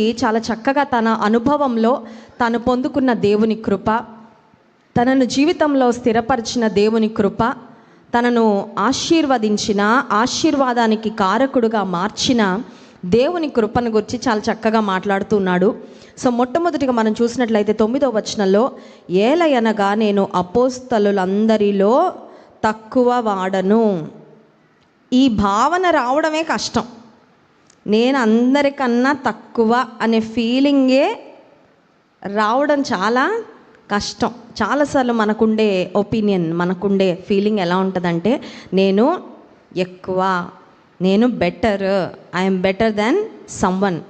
చాలా చక్కగా తన అనుభవంలో తను పొందుకున్న దేవుని కృప తనను జీవితంలో స్థిరపరిచిన దేవుని కృప తనను ఆశీర్వదించిన ఆశీర్వాదానికి కారకుడుగా మార్చిన దేవుని కృపను గురించి చాలా చక్కగా మాట్లాడుతున్నాడు సో మొట్టమొదటిగా మనం చూసినట్లయితే తొమ్మిదో వచనంలో ఏలయనగా నేను అపోస్తలులందరిలో తక్కువ వాడను. ఈ భావన రావడమే కష్టం. నేను అందరికన్నా తక్కువ అనే ఫీలింగే రావడం చాలా కష్టం. చాలాసార్లు మనకుండే ఒపీనియన్ మనకుండే ఫీలింగ్ ఎలా ఉంటుందంటే నేను ఎక్కువ నేను better I'm better than someone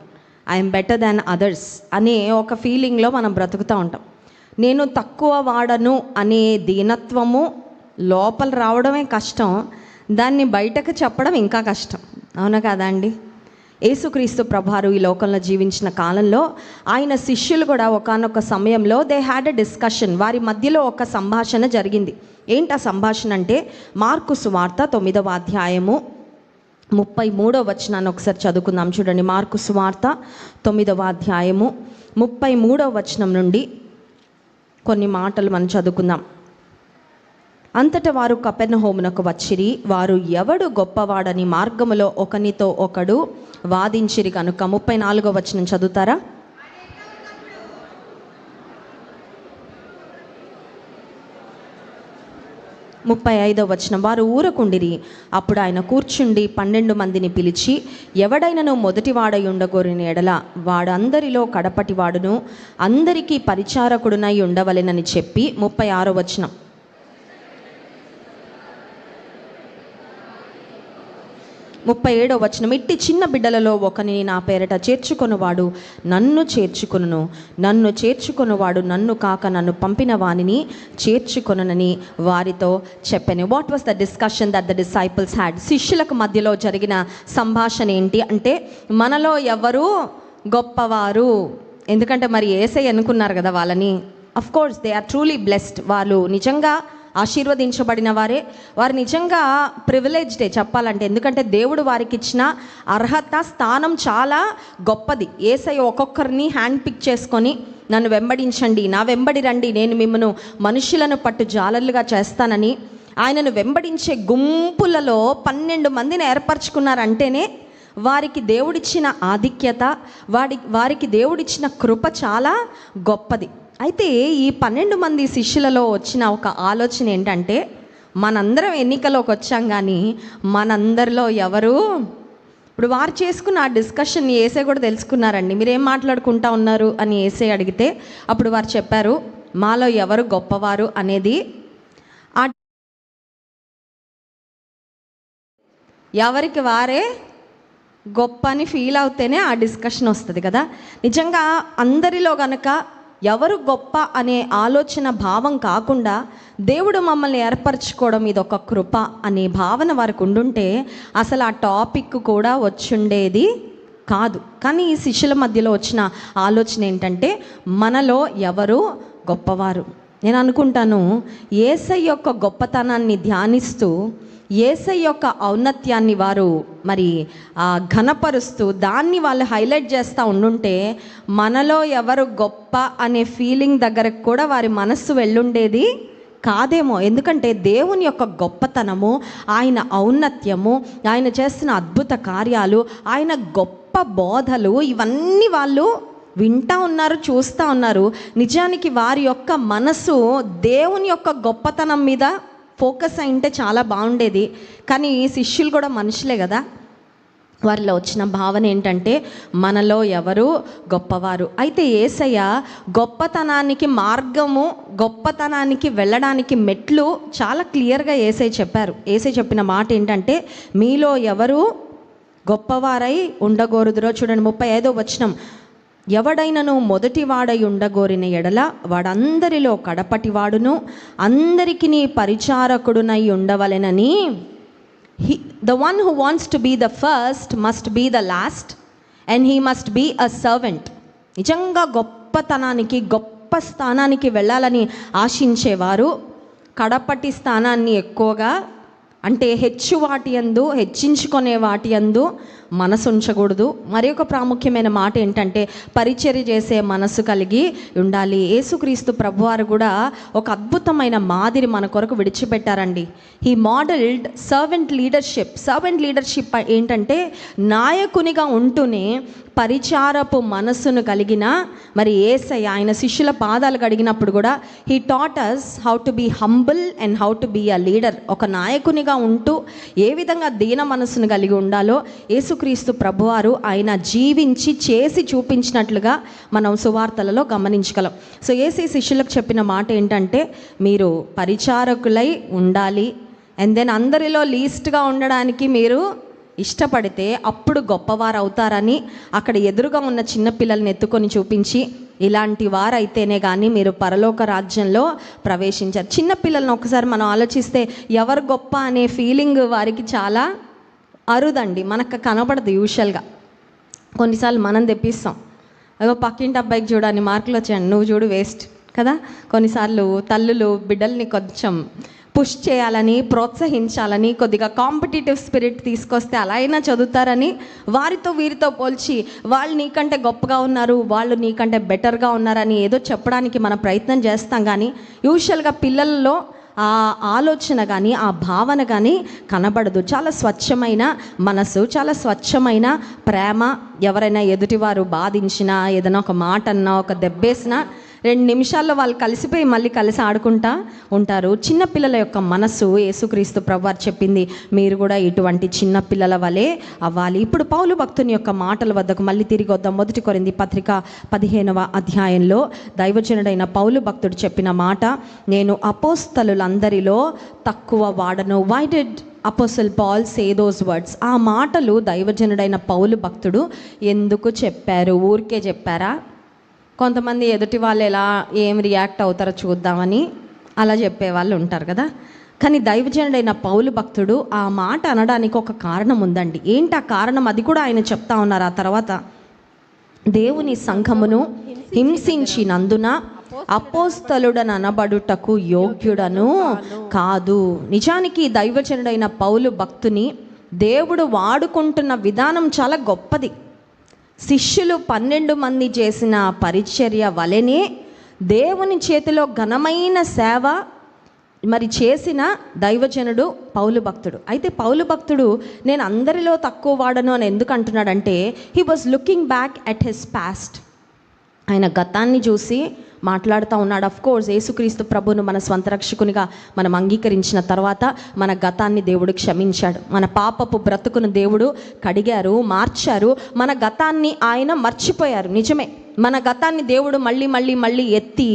I'm better than others అనే ఒక ఫీలింగ్లో మనం బ్రతుకుతూ ఉంటాం. నేను తక్కువ వాడను అనే దీనత్వము లోపల రావడమే కష్టం. దాన్ని బయటకు చెప్పడం ఇంకా కష్టం. అవునా కదా అండి? యేసుక్రీస్తు ప్రభారు ఈ లోకంలో జీవించిన కాలంలో ఆయన శిష్యులు కూడా ఒకనొక సమయంలో దే హ్యాడ్ ఎ డిస్కషన్ వారి మధ్యలో ఒక సంభాషణ జరిగింది. ఏంటి ఆ సంభాషణ అంటే మార్కు సువార్త తొమ్మిదవ అధ్యాయము ముప్పై మూడో వచనాన్ని ఒకసారి చదువుకుందాం చూడండి. మార్కు సువార్త తొమ్మిదవ అధ్యాయము ముప్పై మూడవ వచనం నుండి కొన్ని మాటలు మనం చదువుకుందాం. అంతట వారు కపెర్నహోమునకు వచ్చిరి. వారు ఎవడు గొప్పవాడని మార్గములో ఒకనితో ఒకడు వాదించిరి కనుక ముప్పై నాలుగో వచనం చదువుతారా? ముప్పై ఐదో వచనం. వారు ఊరకుండిరి. అప్పుడు ఆయన కూర్చుండి పన్నెండు మందిని పిలిచి ఎవడైనను మొదటివాడై ఉండగోరిన ఎడల వాడందరిలో కడపటివాడును అందరికీ పరిచారకుడునై ఉండవలెనని చెప్పి ముప్పై ఆరో వచనం. ముప్పై ఏడో వచనం ఇట్టి చిన్న బిడ్డలలో ఒకని నా పేరట చేర్చుకొనువాడు నన్ను చేర్చుకొనును. నన్ను చేర్చుకొనువాడు నన్ను కాక నన్ను పంపిన వానిని చేర్చుకొనని వారితో చెప్పాను. What was the discussion that the disciples had శిష్యులకు మధ్యలో జరిగిన సంభాషణ ఏంటి అంటే మనలో ఎవరు గొప్పవారు? ఎందుకంటే మరి ఏసై అనుకున్నారు కదా వాళ్ళని. Of course they are truly blessed వాళ్ళు నిజంగా ఆశీర్వదించబడిన వారే. వారు నిజంగా ప్రివిలేజ్డే చెప్పాలంటే. ఎందుకంటే దేవుడు వారికి ఇచ్చిన అర్హత స్థానం చాలా గొప్పది. ఏసై ఒక్కొక్కరిని హ్యాండ్ పిక్ చేసుకొని నన్ను వెంబడించండి నా వెంబడి రండి నేను మిమ్మను మనుషులను పట్టు జాలర్లుగా చేస్తానని. ఆయనను వెంబడించే గుంపులలో పన్నెండు మందిని ఏర్పరచుకున్నారంటేనే వారికి దేవుడిచ్చిన ఆధిక్యత వాడి వారికి దేవుడిచ్చిన కృప చాలా గొప్పది. అయితే ఈ పన్నెండు మంది శిష్యులలో వచ్చిన ఒక ఆలోచన ఏంటంటే మనందరం ఎన్నికలోకి వచ్చాం కానీ మనందరిలో ఎవరు ఇప్పుడు వారు చేసుకున్న ఆ డిస్కషన్ ఏసే కూడా తెలుసుకున్నారండి. మీరు ఏం మాట్లాడుకుంటా ఉన్నారు అని ఏసే అడిగితే అప్పుడు వారు చెప్పారు మాలో ఎవరు గొప్పవారు? అనేది. ఆ ఎవరికి వారే గొప్ప అని ఫీల్ అవుతేనే ఆ డిస్కషన్ వస్తుంది కదా. నిజంగా అందరిలో కనుక ఎవరు గొప్ప అనే ఆలోచన భావం కాకుండా దేవుడు మమ్మల్ని ఏర్పరచుకోవడం ఇది ఒక కృప అనే భావన వారికి ఉండుంటే అసలు ఆ టాపిక్ కూడా వచ్చుండేది కాదు. కానీ ఈ శిష్యుల మధ్యలో వచ్చిన ఆలోచన ఏంటంటే మనలో ఎవరు గొప్పవారు? నేను అనుకుంటాను ఏసై యొక్క గొప్పతనాన్ని ధ్యానిస్తూ ఏసై యొక్క ఔన్నత్యాన్ని వారు మరి ఘనపరుస్తూ దాన్ని వాళ్ళు హైలైట్ చేస్తూ ఉండుంటే మనలో ఎవరు గొప్ప అనే ఫీలింగ్ దగ్గరకు కూడా వారి మనస్సు వెళ్ళుండేది కాదేమో. ఎందుకంటే దేవుని యొక్క గొప్పతనము ఆయన ఔన్నత్యము ఆయన చేస్తున్న అద్భుత కార్యాలు ఆయన గొప్ప బోధలు ఇవన్నీ వాళ్ళు వింటా ఉన్నారు చూస్తూ ఉన్నారు. నిజానికి వారి యొక్క మనసు దేవుని యొక్క గొప్పతనం మీద ఫోకస్ అయింటే చాలా బాగుండేది. కానీ శిష్యులు కూడా మనుషులే కదా. వారిలో వచ్చిన భావన ఏంటంటే మనలో ఎవరు గొప్పవారు. అయితే ఏసయ్య గొప్పతనానికి మార్గము గొప్పతనానికి వెళ్ళడానికి మెట్లు చాలా క్లియర్గా ఏసై చెప్పారు. ఏసై చెప్పిన మాట ఏంటంటే మీలో ఎవరు గొప్పవారై ఉండగోరుదురో చూడండి. ముప్పై ఐదో వచనం. ఎవడైనను మొదటివాడై ఉండగోరిన ఎడల వాడందరిలో కడపటివాడును అందరికీ పరిచారకుడునై ఉండవలెనని. He the one who wants to be the first must be the last and he must be a servant నిజంగా గొప్పతనానికి గొప్ప స్థానానికి వెళ్ళాలని ఆశించేవారు. కడపటి స్థానాన్ని ఎక్కువగా అంటే హెచ్చు వాటి యందు హెచ్చించుకునే వాటి యందు మనసు ఉంచకూడదు మరి ఒక ప్రాముఖ్యమైన మాట ఏంటంటే పరిచర్య చేసే మనసు కలిగి ఉండాలి. యేసుక్రీస్తు ప్రభువారు కూడా ఒక అద్భుతమైన మాదిరి మన కొరకు విడిచిపెట్టారండి. ఈ modelled servant leadership servant leadership ఏంటంటే నాయకునిగా ఉంటూనే పరిచారపు మనస్సును కలిగిన మరి ఏసై ఆయన శిష్యుల పాదాలు కడిగినప్పుడు కూడా he taught us how to be humble and how to be a leader ఒక నాయకునిగా ఉంటూ ఏ విధంగా దీన మనస్సును కలిగి ఉండాలో యేసుక్రీస్తు ప్రభువారు ఆయన జీవించి చేసి చూపించినట్లుగా మనం సువార్తలలో గమనించగలం. సో ఏసీ శిష్యులకు చెప్పిన మాట ఏంటంటే మీరు పరిచారకులై ఉండాలి. అండ్ దెన్ అందరిలో లీస్ట్గా ఉండడానికి మీరు ఇష్టపడితే అప్పుడు గొప్పవారు అవుతారని అక్కడ ఎదురుగా ఉన్న చిన్న పిల్లల్ని ఎత్తుకొని చూపించి ఇలాంటి వారైతేనే కానీ మీరు పరలోక రాజ్యంలో ప్రవేశించారు. చిన్నపిల్లల్ని ఒకసారి మనం ఆలోచిస్తే ఎవరు గొప్ప అనే ఫీలింగ్ వారికి చాలా అరుదండి. మనకు కనబడదు యూజువల్గా. కొన్నిసార్లు మనం తెప్పిస్తాం. అదో పక్కింటి అబ్బాయికి చూడని మార్కులు వచ్చాయండి నువ్వు చూడు వేస్ట్. కదా? కొన్నిసార్లు తల్లులు బిడ్డల్ని కొంచెం పుష్ చేయాలని ప్రోత్సహించాలని కొద్దిగా కాంపిటేటివ్ స్పిరిట్ తీసుకొస్తే అలా అయినా చదువుతారని వారితో వీరితో పోల్చి వాళ్ళు నీకంటే గొప్పగా ఉన్నారు వాళ్ళు నీకంటే బెటర్గా ఉన్నారని ఏదో చెప్పడానికి మన ప్రయత్నం చేస్తాం. కానీ యూజువల్గా పిల్లల్లో ఆ ఆలోచన కానీ ఆ భావన కానీ కనబడదు. చాలా స్వచ్ఛమైన మనసు చాలా స్వచ్ఛమైన ప్రేమ ఎవరైనా ఎదుటివారు బాధించినా ఏదైనా ఒక మాట అన్నా ఒక దెబ్బేసినా రెండు నిమిషాల్లో వాళ్ళు కలిసిపోయి మళ్ళీ కలిసి ఆడుకుంటా ఉంటారు. చిన్నపిల్లల యొక్క మనస్సు యేసుక్రీస్తు ప్రభువారు చెప్పింది మీరు కూడా ఇటువంటి చిన్న పిల్లల వలె అవ్వాలి. ఇప్పుడు పౌలు భక్తుని యొక్క మాటల వద్దకు మళ్ళీ తిరిగి వద్దాం. మొదటి కొరింది పత్రిక పదిహేనవ అధ్యాయంలో దైవజనుడైన పౌలు భక్తుడు చెప్పిన మాట నేను అపోస్తలులందరిలో తక్కువ వాడను. Why did apostle Paul say those words ఆ మాటలు దైవజనుడైన పౌలు భక్తుడు ఎందుకు చెప్పారు? ఊరికే చెప్పారా? కొంతమంది ఎదుటి వాళ్ళు ఎలా ఏం రియాక్ట్ అవుతారో చూద్దామని అలా చెప్పే వాళ్ళు ఉంటారు కదా. కానీ దైవజనుడైన పౌలు భక్తుడు ఆ మాట అనడానికి ఒక కారణం ఉందండి. ఏంటి ఆ కారణం? అది కూడా ఆయన చెప్తా ఉన్నారు. ఆ తర్వాత దేవుని సంఘమును హింసించినందున అపోస్తలుడని అనబడుటకు యోగ్యుడను కాదు. నిజానికి దైవజనుడైన పౌలు భక్తుని దేవుడు వాడుకుంటున్న విధానం చాలా గొప్పది. శిష్యులు పన్నెండు మంది చేసిన పరిచర్య వలెనే దేవుని చేతిలో ఘనమైన సేవ మరి చేసిన దైవజనుడు పౌలు భక్తుడు. అయితే పౌలు భక్తుడు నేను అందరిలో తక్కువ వాడను అని ఎందుకు అంటున్నాడంటే he was looking back at his past ఆయన గతాన్ని చూసి మాట్లాడుతూ ఉన్నాడు. అఫ్ కోర్స్ యేసుక్రీస్తు ప్రభును మన స్వంత రక్షకునిగా మనం అంగీకరించిన తర్వాత మన గతాన్ని దేవుడు క్షమించాడు. మన పాపపు బ్రతుకును దేవుడు కడిగారు మార్చారు. మన గతాన్ని ఆయన మర్చిపోయారు. నిజమే. మన గతాన్ని దేవుడు మళ్ళీ మళ్ళీ మళ్ళీ ఎత్తి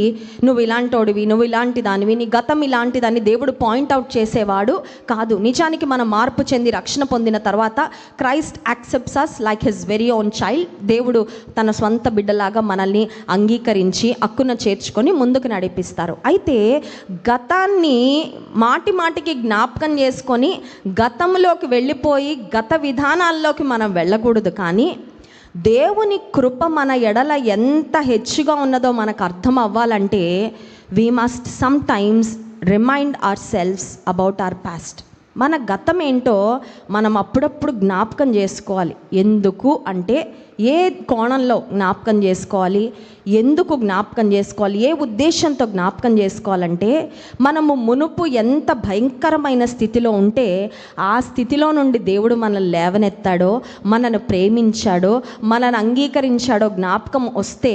నువ్వు ఇలాంటోడివి నువ్వు ఇలాంటి దానివి నీ గతం ఇలాంటిదని దేవుడు పాయింట్అవుట్ చేసేవాడు కాదు. నిజానికి మనం మార్పు చెంది రక్షణ పొందిన తర్వాత Christ accepts us like his very own child దేవుడు తన సొంత బిడ్డలాగా మనల్ని అంగీకరించి అక్కున చేర్చుకొని ముందుకు నడిపిస్తారు. అయితే గతాన్ని మాటి మాటికి జ్ఞాపకం చేసుకొని గతంలోకి వెళ్ళిపోయి గత విధానాల్లోకి మనం వెళ్ళకూడదు కానీ దేవుని కృప మన ఎడల ఎంత హెచ్చుగా ఉన్నదో మనకు అర్థం అవ్వాలంటే we must sometimes remind ourselves about our past మన గతం ఏంటో మనం అప్పుడప్పుడు జ్ఞాపకం చేసుకోవాలి. ఎందుకు అంటే ఏ కోణంలో జ్ఞాపకం చేసుకోవాలి? ఎందుకు జ్ఞాపకం చేసుకోవాలి? ఏ ఉద్దేశంతో జ్ఞాపకం చేసుకోవాలంటే మనము మునుపు ఎంత భయంకరమైన స్థితిలో ఉంటే ఆ స్థితిలో నుండి దేవుడు మనల్ని లేవనెత్తాడో మనను ప్రేమించాడో మనల్ని అంగీకరించాడో జ్ఞాపకం వస్తే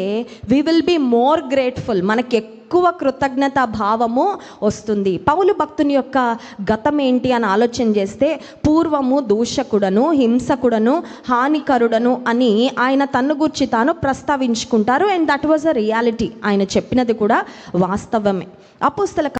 we will be more grateful మనకి ఎక్కువ కృతజ్ఞత భావము వస్తుంది. పౌలు భక్తుని యొక్క గతం ఏంటి అని ఆలోచన చేస్తే పూర్వము దూషకుడను హింసకుడను హానికరుడను అని ఆయన తన్ను గుర్చి తాను ప్రస్తావించుకుంటారు. And that was a reality ఆయన చెప్పినది కూడా వాస్తవమే. అపుస్తల